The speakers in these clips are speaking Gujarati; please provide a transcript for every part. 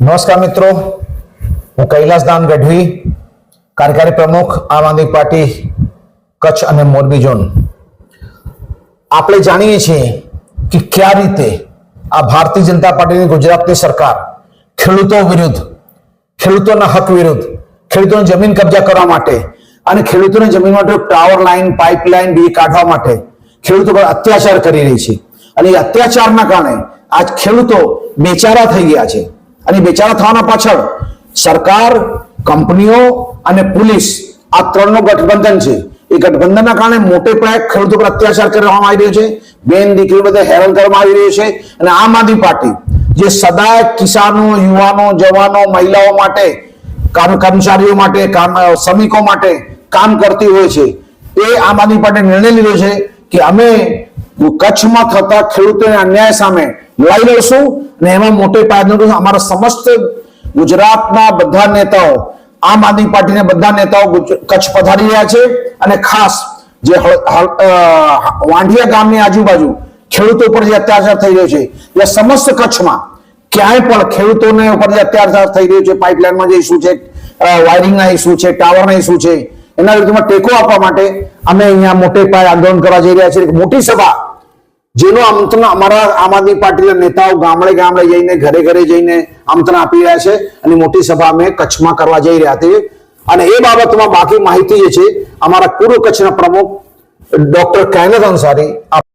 નમસ્કાર મિત્રો. હું કૈલાસ દાન ગઢવી, કાર્યકારી પ્રમુખ, આમ આદમી પાર્ટી, કચ્છ અને મોરબી ઝોન. આપણે જાણીએ છીએ કે કયા રીતે આ ભારતીય જનતા પાર્ટીની ગુજરાતની સરકાર ખેડૂતો વિરુદ્ધ, ખેડૂતોના હક વિરુદ્ધ, ખેડૂતોની જમીન કબજા કરવા માટે અને ખેડૂતોની જમીન માટે ટાવર લાઈન પાઇપલાઇન બી કાઢવા માટે ખેડૂતો પર અત્યાચાર કરી રહી છે. અને એ અત્યાચારના કારણે આજ ખેડૂતો બેચારા થઈ ગયા છે. અને બેચારા થવાના પાછળ સરકાર, કંપનીઓ અને પોલીસ આ ત્રણનું ગઠબંધન છે. એ ગઠબંધનના કારણે મોટે પાયે ખેડૂતો પર અત્યાચાર કરવામાં આવી રહ્યો છે. બેન દીકરી બધા હેરાન કરવામાં આવી રહ્યું છે. અને આમ આદમી પાર્ટી, જે સદાય કિસાનો, યુવાનો, જવાનો, મહિલાઓ માટે કર્મચારીઓ માટે, કામ શ્રમિકો માટે કામ કરતી હોય છે. એ આમ આદમી પાર્ટીએ નિર્ણય લીધો છે કે અમે કચ્છમાં થતા ખેડૂતોના અન્યાય સામે લડાઈ લડશું અને એમાં મોટે પાયે અમારા સમસ્ત ગુજરાતના બધા નેતાઓ, આમ આદમી પાર્ટીના બધા નેતાઓ કચ્છ પધારી રહ્યા છે અને ખાસ જે વાંઢિયા ગામની આજુબાજુ ખેડૂતો ઉપર જે અત્યાચાર થઈ રહ્યો છે, એ સમસ્ત કચ્છમાં ક્યાંય પણ ખેડૂતોને ઉપર જે અત્યાચાર થઈ રહ્યો છે, પાઇપલાઇનમાં જે ઇસ્યુ છે વાયરિંગના ઇસ્યુ છે, ટાવરના ઇસ્યુ છે, એના વિરુદ્ધમાં ટેકો આપવા માટે અમે અહીંયા મોટે પાયે આંદોલન કરવા જઈ રહ્યા છીએ. મોટી સભા જેનો આમંત્રણ અમારા આમ આદમી પાર્ટીના નેતાઓ ગામડે ગામડે જઈને ઘરે ઘરે જઈને આમંત્રણ આપી રહ્યા છે અને મોટી સભા અમે કચ્છમાં કરવા જઈ રહ્યા છીએ અને એ બાબતમાં બાકી માહિતી જે છે અમારા પૂર્વ કચ્છના પ્રમુખ ડોક્ટર કાયનાત અંસારી આપ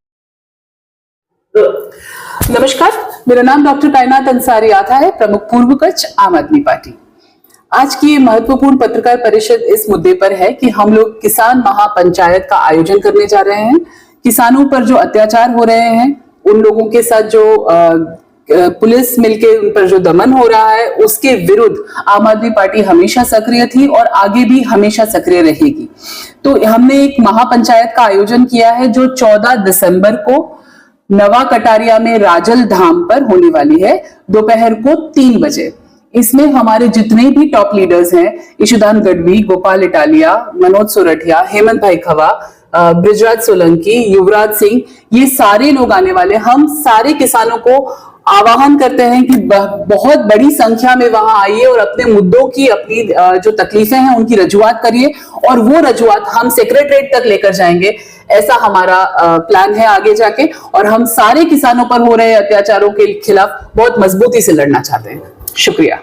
नमस्कार मेरा नाम डॉक्टर कायनात अंसारी आता है प्रमुख पूर्व कच्छ आम आदमी पार्टी आज की ये महत्वपूर्ण पत्रकार परिषद इस मुद्दे पर है कि हम लोग किसान महापंचायत का आयोजन करने जा रहे हैं किसानों पर जो अत्याचार हो रहे हैं, उन लोगों के साथ जो पुलिस मिलके उन पर जो दमन हो रहा है, उसके विरुद्ध आम आदमी पार्टी हमेशा सक्रिय थी और आगे भी हमेशा सक्रिय रहेगी। तो हमने एक महापंचायत का आयोजन किया है, जो 14 दिसंबर को नवा कटारिया में राजल धाम पर होने वाली है, दोपहर को तीन बजे। इसमें हमारे जितने भी टॉप लीडर्स हैं, ईशुदान गढ़वी, गोपाल इटालिया, मनोज सोरठिया, हेमंत भाई खवा बृजराज सोलंकी, युवराज सिंह, ये सारे लोग आने वाले हम सारे किसानों को आह्वान करते हैं कि बहुत बड़ी संख्या में वहाँ आइए और अपने मुद्दों की, अपनी जो तकलीफें हैं उनकी रजुआत करिए और वो रजुआत हम सेक्रेटरीट तक लेकर जाएँगे। ऐसा हमारा प्लान है आगे जाके और हम सारे किसानों पर हो रहे अत्याचारों के खिलाफ बहुत मजबूती से लड़ना चाहते हैं। शुक्रिया।